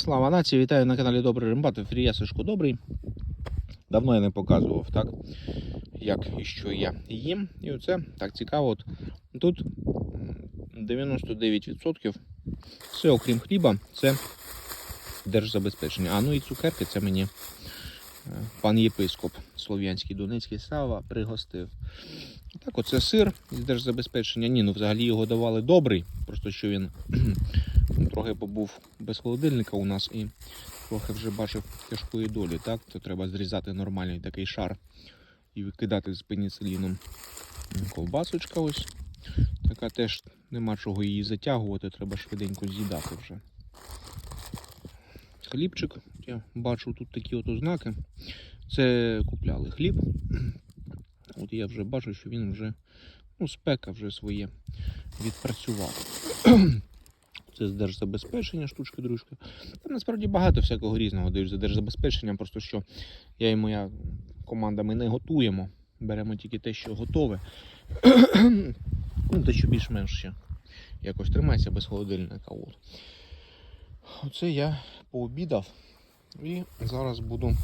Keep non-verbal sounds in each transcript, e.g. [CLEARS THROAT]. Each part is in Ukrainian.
Слава нації, вітаю на каналі Добрий Римбат. В ефірі я Сашко Добрий. Давно я не показував, так, як і що я їм. І оце так цікаво. От, тут 99% все, окрім хліба, це держзабезпечення. А ну і цукерки це мені е, пан єпископ Слов'янський Донецький Сава пригостив. Так, оце сир з держзабезпечення. Ні, ну взагалі його давали добрий, просто що він трохи побув без холодильника у нас і трохи вже бачив тяжкої долі, так? То треба зрізати нормальний такий шар і викидати з пеніциліном. Ковбасочка ось. Така теж нема чого її затягувати, треба швиденько з'їдати вже. Хлібчик, я бачу тут такі от ознаки. Це купляли хліб. От я вже бачу, що він вже, ну, спека вже своє відпрацював. Це з держзабезпечення, штучка дружка. Там насправді багато всякого різного дають за держзабезпечення, просто що я і моя команда ми не готуємо. Беремо тільки те, що готове. ну, те, що більш-менш ще якось тримається без холодильника. От. Оце я пообідав і зараз буду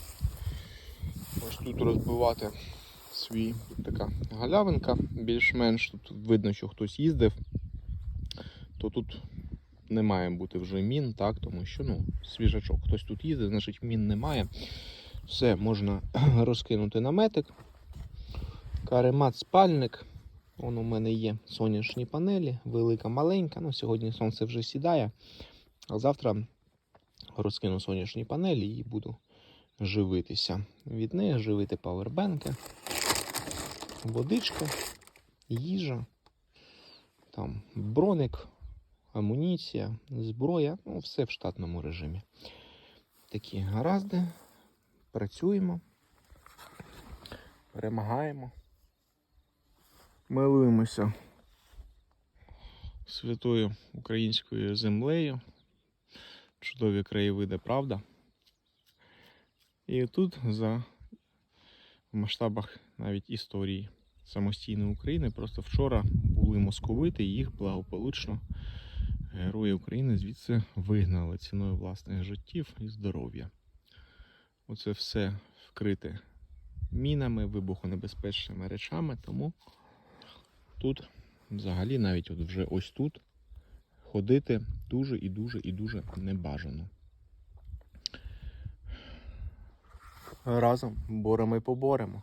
ось тут розбивати свій така галявинка. Більш-менш тут видно, що хтось їздив, то тут не має бути вже мін, так, тому що ну, свіжачок. Хтось тут їздить, значить мін немає. Все, можна [CLEARS THROAT] розкинути наметик. Каремат спальник. Вон у мене є сонячні панелі, велика, маленька. Ну, сьогодні сонце вже сідає. А завтра розкину сонячні панелі і буду живитися. Від них живити павербенки, водичка, їжа, там броник, амуніція, зброя, ну, все в штатному режимі. Такі гаразди. Працюємо, перемагаємо. Милуємося святою українською землею. Чудові краєвиди, правда? І тут за в масштабах навіть історії самостійної України просто вчора були московити, і їх благополучно герої України звідси вигнали ціною власних життів і здоров'я. Оце все вкрите мінами, вибухонебезпечними речами, тому тут взагалі навіть от вже ось тут ходити дуже і дуже і дуже небажано. Разом боремо і поборемо.